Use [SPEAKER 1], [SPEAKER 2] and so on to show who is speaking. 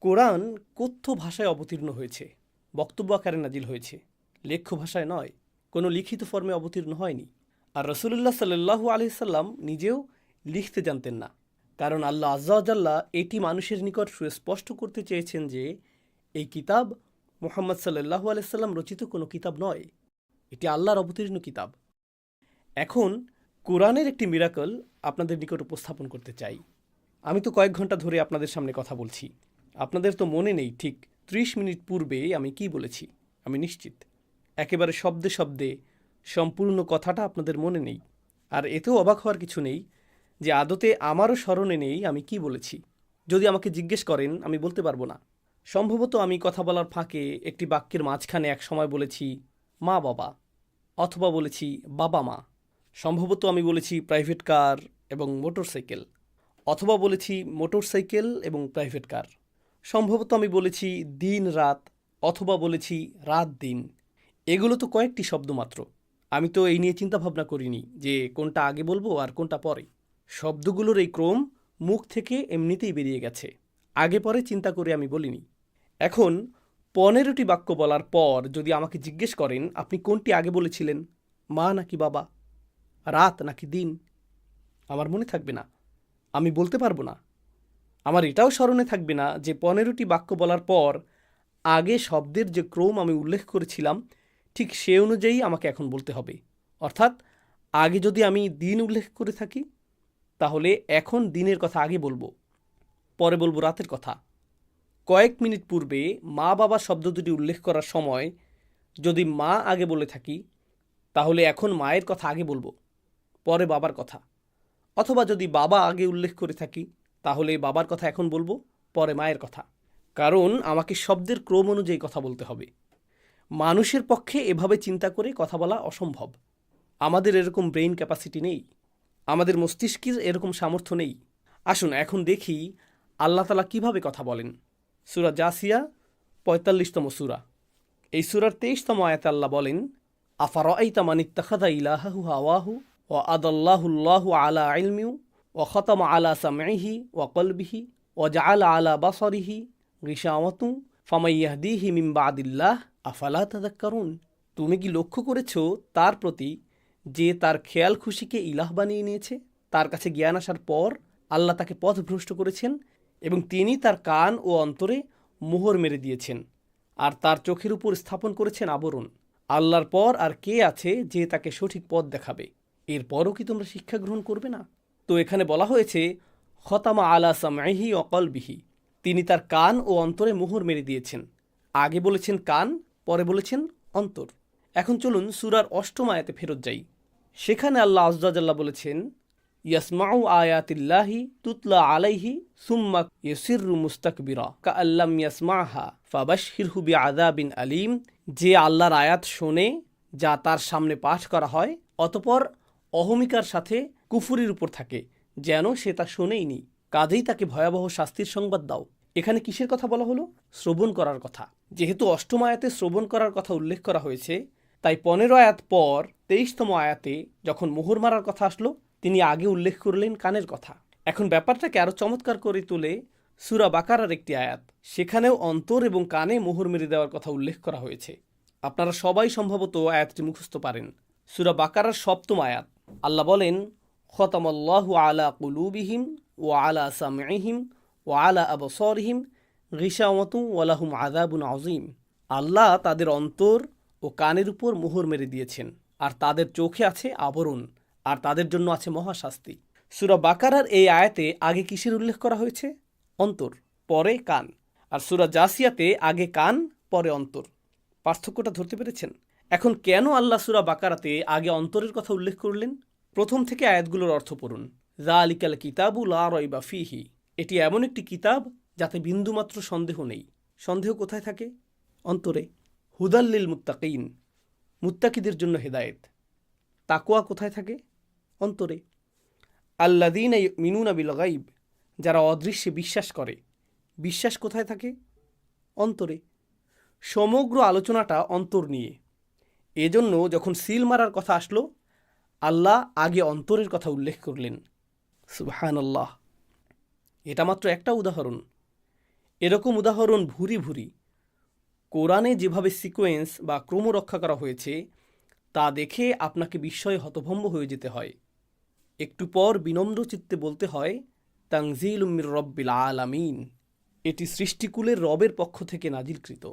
[SPEAKER 1] কোরআন কথ্য ভাষায় অবতীর্ণ হয়েছে, বক্তব্য আকারে নাজিল হয়েছে। লেখ্য ভাষায় নয়, কোনো লিখিত ফর্মে অবতীর্ণ হয়নি। আর রসুল্লাহ সাল্লাহু আলহিসাল্লাম নিজেও লিখতে জানতেন না। কারণ আল্লাহ আজ্জাল্লাহ এটি মানুষের নিকট সুস্পষ্ট করতে চেয়েছেন যে, এই কিতাব মোহাম্মদ সাল্লাহু আলাইসাল্লাম রচিত কোনো কিতাব নয়, এটি আল্লাহর অবতীর্ণ কিতাব। এখন কোরআনের একটি মিরাকল আপনাদের নিকট উপস্থাপন করতে চাই। আমি তো কয়েক ঘণ্টা ধরে আপনাদের সামনে কথা বলছি। আপনাদের তো মনে নেই ঠিক ত্রিশ মিনিট পূর্বে আমি কি বলেছি? আমি নিশ্চিত। একেবারে শব্দে শব্দে সম্পূর্ণ কথাটা আপনাদের মনে নেই। আর এতেও অবাক হওয়ার কিছু নেই যে আদতে আমারও স্মরণে নেই আমি কি বলেছি। যদি আমাকে জিজ্ঞেস করেন, আমি বলতে পারব না। সম্ভবত আমি কথা বলার ফাঁকে একটি বাক্যের মাঝখানে এক সময় বলেছি, মা বাবা অথবা বলেছি, বাবা মা সম্ভবত আমি বলেছি, প্রাইভেট কার এবং মোটরসাইকেল অথবা বলেছি, মোটরসাইকেল এবং প্রাইভেট কার সম্ভবত আমি বলেছি দিন, রাত, অথবা বলেছি রাত, দিন। এগুলো তো কয়েকটি শব্দ মাত্র। আমি তো এই নিয়ে চিন্তা ভাবনা করিনি যে কোনটা আগে বলব আর কোনটা পরে। শব্দগুলোর এই ক্রম মুখ থেকে এমনিতেই বেরিয়ে গেছে। আগে পরে চিন্তা করে আমি বলিনি। এখন পনেরোটি বাক্য বলার পর যদি আমাকে জিজ্ঞেস করেন, আপনি কোনটি আগে বলেছিলেন? মা নাকি বাবা? রাত নাকি দিন? আমার মনে থাকবে না। আমি বলতে পারব না। আমার এটাও স্মরণে থাকবে না যে পনেরোটি বাক্য বলার পর আগে শব্দের যে ক্রম আমি উল্লেখ করেছিলাম, ঠিক সে অনুযায়ী আমাকে এখন বলতে হবে। অর্থাৎ আগে যদি আমি দিন উল্লেখ করে থাকি, তাহলে এখন দিনের কথা আগে বলব, পরে বলব রাতের কথা। কয়েক মিনিট পূর্বে মা বাবা শব্দ দুটি উল্লেখ করার সময় যদি মা আগে বলে থাকি, তাহলে এখন মায়ের কথা আগে বলব, পরে বাবার কথা। অথবা যদি বাবা আগে উল্লেখ করে থাকি তাহলে বাবার কথা এখন বলব, পরে মায়ের কথা। কারণ আমাকে শব্দের ক্রম অনুযায়ী কথা বলতে হবে। মানুষের পক্ষে এভাবে চিন্তা করে কথা বলা অসম্ভব। আমাদের এরকম ব্রেইন ক্যাপাসিটি নেই। আমাদের মস্তিষ্কের এরকম সামর্থ্য নেই। আসুন, এখন দেখি আল্লাহ তালা কীভাবে কথা বলেন। সুরা জাসিয়া, পঁয়তাল্লিশতম সুরা। এই সুরার তেইশতম আয়াতে আল্লাহ বলেন আফার মানিত্তাখাদা ইলাহাহু হাওয়াহু ও আদাল্লাহুল্লাহু আলা ইলমিউ? ও খতম আলা সামহি ও কলবিহি ও জাল আলা বাসরিহি রিসাওয়াতু ফামাইয়াহদিহি মিমবাদিল্লাহ আফালা তাদাক্কারুন তুমি কি লক্ষ্য করেছ তার প্রতি যে তার খেয়াল খুশিকে ইলাহ বানিয়ে নিয়েছে? তার কাছে জ্ঞান আসার পর আল্লাহ তাকে পথভ্রষ্ট করেছেন এবং তিনি তার কান ও অন্তরে মোহর মেরে দিয়েছেন আর তার চোখের উপর স্থাপন করেছেন আবরণ। আল্লাহর পর আর কে আছে যে তাকে সঠিক পথ দেখাবে? এরপরও কি তোমরা শিক্ষা গ্রহণ করবে না? তো এখানে বলা হয়েছে, খতামা আলা সামাইহি অকলবিহি তিনি তার কান ও অন্তরে মোহর মেরে দিয়েছেন। আগে বলেছেন কান, পরে বলেছেন অন্তর। এখন চলুন সুরার অষ্টম আয়াতে ফেরত যাই। সেখানে আল্লাহ আজ্লাহ বলেছেন, ইয়াসমাউ আয়াতিল্লাহি তুতলা আলাইহি সুম্মা ইয়সিরু মুস্তাকবিরা কা আল্লাম ইয়াসমাহা আদা বিন আলিম। যে আল্লাহর আয়াত শোনে, যা তার সামনে পাঠ করা হয়, অতপর অহমিকার সাথে কুফুরির উপর থাকে, যেন সে তা শোনেইনি। কাজেই তাকে ভয়াবহ শাস্তির সংবাদ দাও। এখানে কিসের কথা বলা হলো? শ্রবণ করার কথা। যেহেতু অষ্টম আয়াতে শ্রবণ করার কথা উল্লেখ করা হয়েছে, তাই পনেরো আয়াত পর তেইশতম আয়াতে যখন মোহর মারার কথা আসলো, তিনি আগে উল্লেখ করলেন কানের কথা। এখন ব্যাপারটাকে আরও চমৎকার করে তোলে সুরা বাকারার একটি আয়াত। সেখানেও অন্তর এবং কানে মোহর মেরে দেওয়ার কথা উল্লেখ করা হয়েছে। আপনারা সবাই সম্ভবত আয়াতটি মুখস্থ পারেন। সুরা বাকারার সপ্তম আয়াত। আল্লাহ বলেন খতামল্লাহু আলা কুলুবিহিম ও আলা সামিহিম ও আলা আবসরহিম রিসামতু ওয়ালাহুম আদাবুন আজিম আল্লাহ তাদের অন্তর ও কানের উপর মোহর মেরে দিয়েছেন, আর তাদের চোখে আছে আবরণ, আর তাদের জন্য আছে মহাশাস্তি। সুরা বাকারার এই আয়াতে আগে কিসের উল্লেখ করা হয়েছে? অন্তর, পরে কান, আর সুরা জাসিয়াতে আগে কান, পরে অন্তর। পার্থক্যটা ধরতে পেরেছেন? এখন কেন আল্লাহ সুরা বাকারাতে আগে অন্তরের কথা উল্লেখ করলেন? প্রথম থেকে আয়াতগুলোর অর্থ পড়ুন। জা আলিকাল কিতাবু লা রয়বা ফিহি। এটি এমন একটি কিতাব যাতে বিন্দুমাত্র সন্দেহ নেই। সন্দেহ কোথায় থাকে? অন্তরে। হুদাল্লিল মুত্তাকিন। মুত্তাকিদের জন্য হেদায়েত। তাকোয়া কোথায় থাকে? অন্তরে। আল্লাদিন মিনুনা বিল গাইব। যারা অদৃশ্যে বিশ্বাস করে। বিশ্বাস কোথায় থাকে? অন্তরে। সমগ্র আলোচনাটা অন্তর নিয়ে। এজন্য যখন সিল মারার কথা আসলো আল্লাহ আগে অন্তরের কথা উল্লেখ করলেন। সুবহান আল্লাহ এটা মাত্র একটা উদাহরণ। এরকম উদাহরণ ভুরি ভুরি। কোরআনে যেভাবে সিকোয়েন্স বা ক্রম রক্ষা করা হয়েছে, তা দেখে আপনাকে বিস্ময়ে হতভম্ব হয়ে যেতে হয়। একটু পর বিনম্র চিত্তে বলতে হয় তাংজিল উম্মির রব্বিল আলামিন। এটি সৃষ্টিকুলের রবের পক্ষ থেকে নাজিলকৃত।